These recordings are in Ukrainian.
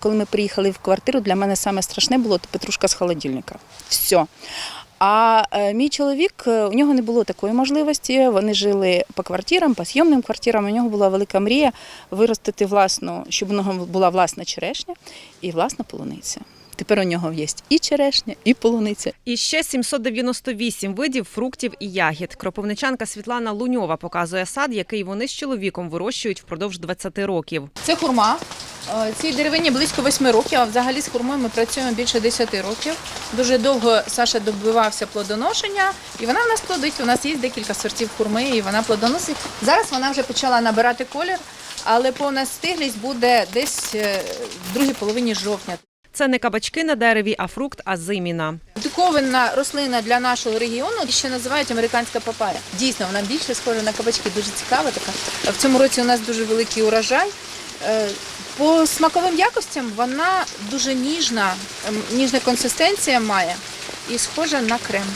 Коли ми приїхали в квартиру, для мене саме страшне було петрушка з холодильника. Все. А е, мій чоловік, е, у нього не було такої можливості. Вони жили по квартирам, по зйомним квартирам. У нього була велика мрія виростити власну, щоб у нього була власна черешня і власна полуниця. Тепер у нього є і черешня, і полуниця. І ще 798 видів фруктів і ягід. Кропивничанка Світлана Луньова показує сад, який вони з чоловіком вирощують впродовж 20 років. Це хурма. Е, Цій деревині близько 8 років, а взагалі з хурмою ми працюємо більше 10 років. Дуже довго Саша добивався плодоношення, і вона в нас плодить. У нас є декілька сортів хурми, і вона плодоносить. Зараз вона вже почала набирати колір, але повна стиглість буде десь е, в другій половині жовтня. Це не кабачки на дереві, а фрукт азиміна. Диковинна рослина для нашого регіону ще називають американська папая. Дійсно, вона більше схожа на кабачки, дуже цікава така. В цьому році у нас дуже великий урожай. По смаковим якостям вона дуже ніжна, ем, ніжна консистенція має і схожа на крем,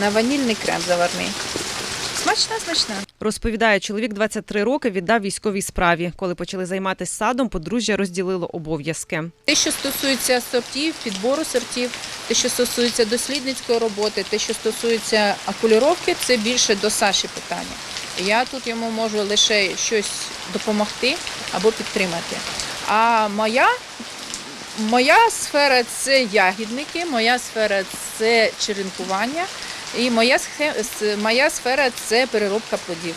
на ванільний крем заварний. Смачна, смачна. Розповідає, чоловік 23 роки віддав військовій справі. Коли почали займатися садом, подружжя розділило обов'язки. Те, що стосується сортів, підбору сортів, те, що стосується дослідницької роботи, те, що стосується окуліровки, це більше до Саші питання. Я тут йому можу лише щось допомогти або підтримати. А моя, моя сфера це ягідники, моя сфера це черенкування, і моя, моя сфера це переробка плодів.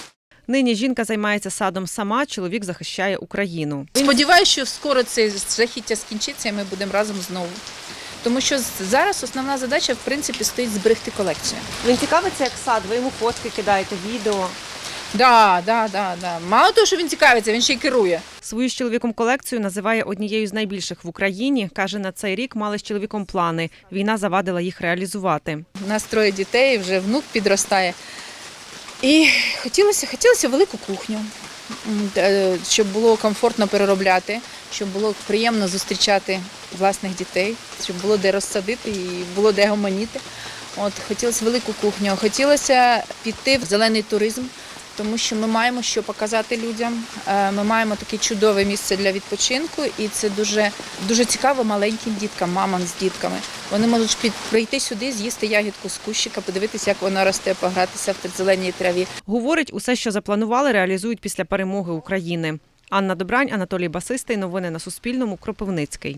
Нині жінка займається садом сама, чоловік захищає Україну. Сподіваюся, що скоро це жахіття скінчиться, і ми будемо разом знову. Тому що зараз основна задача, в принципі, стоїть зберегти колекцію. Він цікавиться, як сад, ви йому фотки кидаєте, відео. Да, да, да, да. Мало того, що він цікавиться, він ще й керує. Свою з чоловіком колекцію називає однією з найбільших в Україні. Каже, на цей рік мали з чоловіком плани. Війна завадила їх реалізувати. У нас троє дітей, вже внук підростає. І хотілося, хотілося велику кухню, е, щоб було комфортно переробляти, щоб було приємно зустрічати власних дітей, щоб було де розсадити і було де гомоніти. От хотілося велику кухню, хотілося піти в зелений туризм, тому що ми маємо що показати людям. Е, Ми маємо таке чудове місце для відпочинку, і це дуже, дуже цікаво маленьким діткам, мамам з дітками. Вони можуть прийти сюди, з'їсти ягідку з кущика, подивитися, як вона росте, погратися в зеленій траві. Говорить, усе, що запланували, реалізують після перемоги України. Анна Добрань, Анатолій Басистий. Новини на Суспільному. Кропивницький.